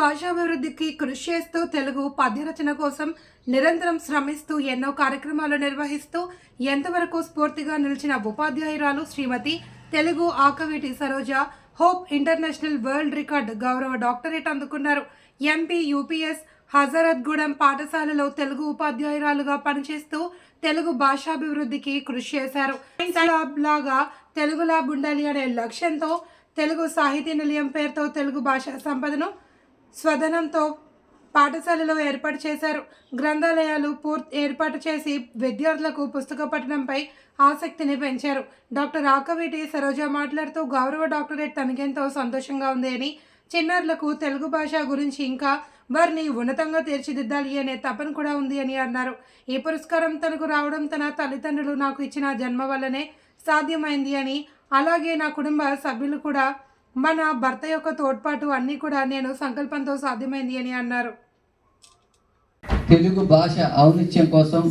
భాషాభివృద్ధికి కృషి చేస్తూ తెలుగు పద్యరచన కోసం నిరంతరం శ్రమిస్తూ ఎన్నో కార్యక్రమాలు నిర్వహిస్తూ ఎంతవరకు స్ఫూర్తిగా నిలిచిన ఉపాధ్యాయురాలు Shrimati Telugu Akaveti Saroja hope international world record గౌరవ డాక్టరేట్ అందుకున్నారు. ఎంపీ యూపీఎస్ హజరత్గూడెం పాఠశాలలో తెలుగు ఉపాధ్యాయురాలుగా పనిచేస్తూ తెలుగు భాషాభివృద్ధికి కృషి చేశారు. లాగా తెలుగు ల్యాబ్ ఉండాలి అనే లక్ష్యంతో తెలుగు సాహితీ నిలయం పేరుతో తెలుగు భాషా సంపదను స్వదనంతో పాఠశాలలో ఏర్పాటు చేశారు. గ్రంథాలయాలు పూర్తి ఏర్పాటు చేసి విద్యార్థులకు పుస్తక పఠనంపై ఆసక్తిని పెంచారు. డాక్టర్ ఆకవీటి సరోజ మాట్లాడుతూ గౌరవ డాక్టరేట్ తనకెంతో సంతోషంగా ఉంది అని చిన్నారులకు తెలుగు భాష గురించి ఇంకా వారిని ఉన్నతంగా తీర్చిదిద్దాలి అనే తపన కూడా ఉంది అని అన్నారు. ఈ పురస్కారం తనకు రావడం తన తల్లిదండ్రులు నాకు ఇచ్చిన జన్మ వల్లనే సాధ్యమైంది అని అలాగే నా కుటుంబ సభ్యులు కూడా మన భర్త యొక్క తోడ్పాటు అన్నీ కూడా నేను సంకల్పంతో సాధ్యమైంది అని అన్నారు. తెలుగు భాష ఔన్నత్యం కోసం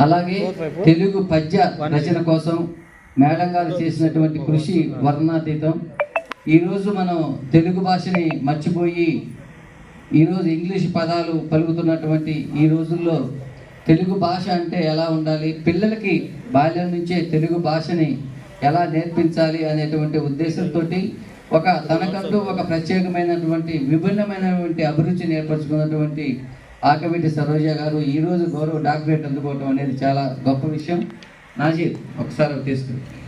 అలాగే తెలుగు పద్య రచన కోసం మేడం గారు చేసినటువంటి కృషి వర్ణాతీతం. ఈరోజు మనం తెలుగు భాషని మర్చిపోయి ఈరోజు ఇంగ్లీష్ పదాలు పలుకుతున్నటువంటి ఈ రోజుల్లో తెలుగు భాష అంటే ఎలా ఉండాలి? పిల్లలకి బాల్యం నుంచే తెలుగు భాషని ఎలా నేర్పించాలి అనేటువంటి ఉద్దేశంతో ఒక తనకంటూ ఒక ప్రత్యేకమైనటువంటి విభిన్నమైనటువంటి అభిరుచిని ఏర్పరచుకున్నటువంటి ఆకవిటి సరోజ గారు ఈరోజు గౌరవ డాక్టరేట్ అందుకోవటం అనేది చాలా గొప్ప విషయం. నాజీర్ ఒకసారి తీసుకుంటాం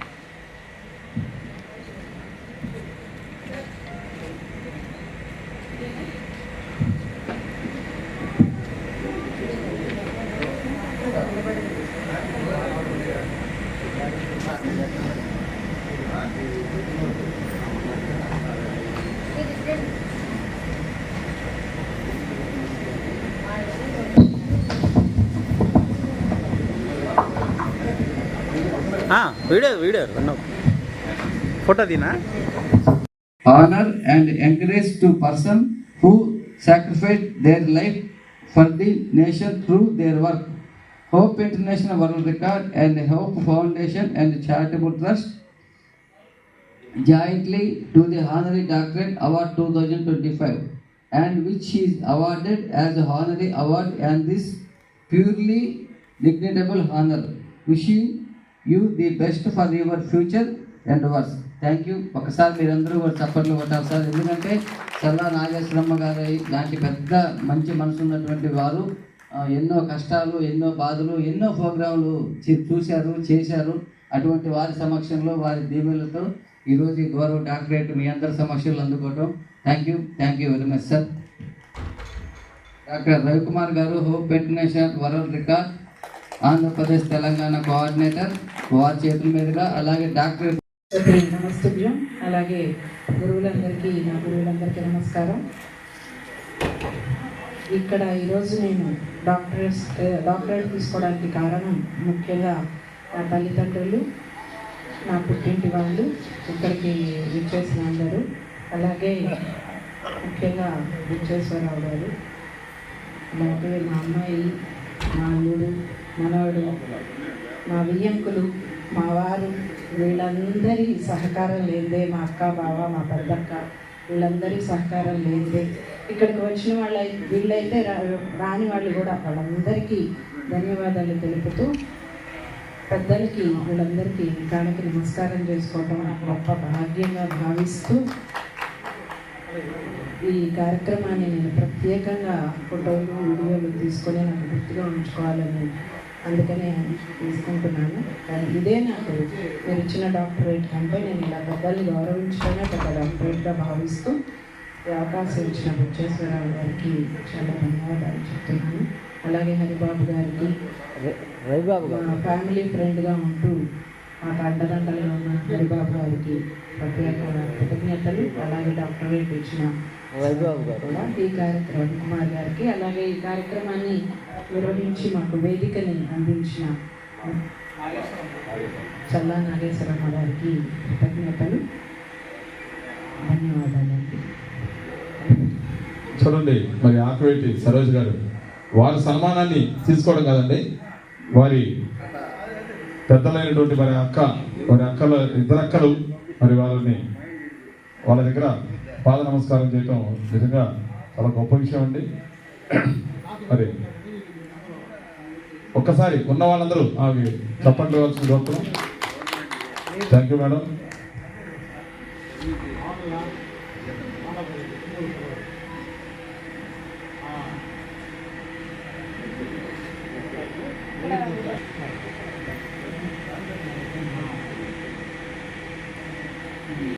వీడియో వీడియో అన్నావు ఫోటో తీనా honor and encourage to person who sacrifice their life for the nation through their work. Hope international world record and hope foundation and charitable trust jointly to the honorary doctorate award two thousand twenty five and which is awarded as honorary award and this purely dignitable honour wishing you the best for your future endeavours thank you ఒకసారి మీరందరూ వారు చప్పట్లు కొట్టారు sir. ఎందుకంటే సల్లా నాగేశ్వరమ్మ గారి లాంటి పెద్ద మంచి మనసు ఉన్నటువంటి వారు ఎన్నో కష్టాలు ఎన్నో బాధలు ఎన్నో ప్రోగ్రాంలు చూశారు చేశారు. అటువంటి వారి సమక్షంలో వారి దీవెలతో ఈరోజు ఈ గౌరవ డాక్టరేట్ మీ అందరి సమక్షంలో అందుకోవటం. Thank you thank you very much sir doctor Ravikumar garu hope international world record Andhra Pradesh Telangana coordinator వారి చేతుల మీదుగా అలాగే డాక్టర్ నమస్తుభ్యం అలాగే గురువులందరికీ నా గురువులందరికీ నమస్కారం. ఇక్కడ ఈరోజు నేను డాక్టర్స్ డాక్టరేట్ తీసుకోవడానికి కారణం ముఖ్యంగా నా తల్లిదండ్రులు నా పుట్టింటి వాళ్ళు ఇక్కడికి విచ్చేసిన అందరూ అలాగే ముఖ్యంగా విచ్చేశ్వరరావు గారు అలాగే మా అమ్మాయి మా అల్లుడు మనవడు మా వియ్యంకులు మా వారు వీళ్ళందరి సహకారం లేదే మా అక్క బావ మా పెద్దక్క వీళ్ళందరి సహకారం లేదే. ఇక్కడికి వచ్చిన వాళ్ళ వీళ్ళైతే రా- రాని వాళ్ళు కూడా వాళ్ళందరికీ ధన్యవాదాలు తెలుపుతూ పెద్దలకి వీళ్ళందరికీ కానికి నమస్కారం చేసుకోవటం నాకు గొప్ప భాగ్యంగా భావిస్తూ ఈ కార్యక్రమాన్ని నేను ప్రత్యేకంగా ఫోటోలు వీడియోలు తీసుకొని నాకు గుర్తుగా ఉంచుకోవాలని అందుకనే తీసుకుంటున్నాను. కానీ ఇదే నాకు మీరు ఇచ్చిన డాక్టరేట్ కంటే నేను ఇలా పెద్దల్ని గౌరవించడమే డాక్టరేట్గా భావిస్తూ ఈ అవకాశం ఇచ్చిన బుచ్చేశ్వరరావు గారికి చాలా ధన్యవాదాలు చెప్తున్నాను. అలాగే హరిబాబు గారికి ఫ్యామిలీ ఫ్రెండ్గా ఉంటూ మాకు అండదండలుగా ఉన్న హరిబాబు గారికి ప్రత్యేకమైన కృతజ్ఞతలు. అలాగే డాక్టరేట్ ఇచ్చిన రవిబాబు గారు. కూడా ఈ కార్యక్రమం కుమార్ గారికి. అలాగే ఈ కార్యక్రమాన్ని నిర్వహించి మాకు వేదికని అందించిన చల్లా నాగేశ్వరమ్మ గారికి కృతజ్ఞతలు. ధన్యవాదాలండి. చూడండి మరి ఆకవేటి సరోజ్ గారు వారి సన్మానాన్ని తీసుకోవడం కదండి వారి పెద్దలైనటువంటి మరి అక్క వారి అక్కల ఇద్దరు అక్కలు మరి వారిని వాళ్ళ దగ్గర పాద నమస్కారం చేయటం నిజంగా చాలా గొప్ప విషయం అండి. మరి ఒక్కసారి ఉన్న వాళ్ళందరూ అవి చప్పట్లు ఇవ్వాల్సింది thank you madam ji ji हाँ भैया